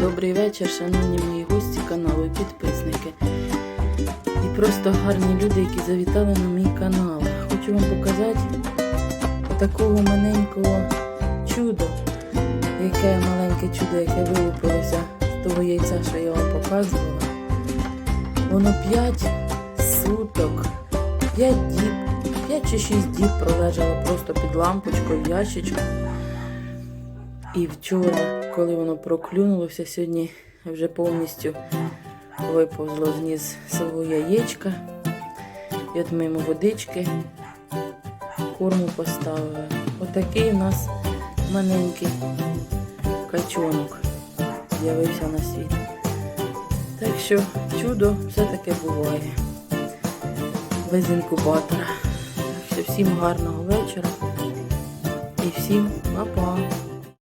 Добрий вечір, шановні мої гості каналу і підписники. І просто гарні люди, які завітали на мій канал. Хочу вам показати такого маленького чудо, яке маленьке чудо, яке вилупилося з того яйця, що я вам показувала. Воно 5 суток, 5 діб, 5 чи 6 діб пролежало просто під лампочкою в ящичку. І вчора, коли воно проклюнулося, сьогодні вже повністю виповзло з свого яєчка. І от ми водички, корму поставили. Отакий у нас маленький качонок з'явився на світ. Так що чудо все-таки буває. Без інкубатора. Так що всім гарного вечора і всім па-па.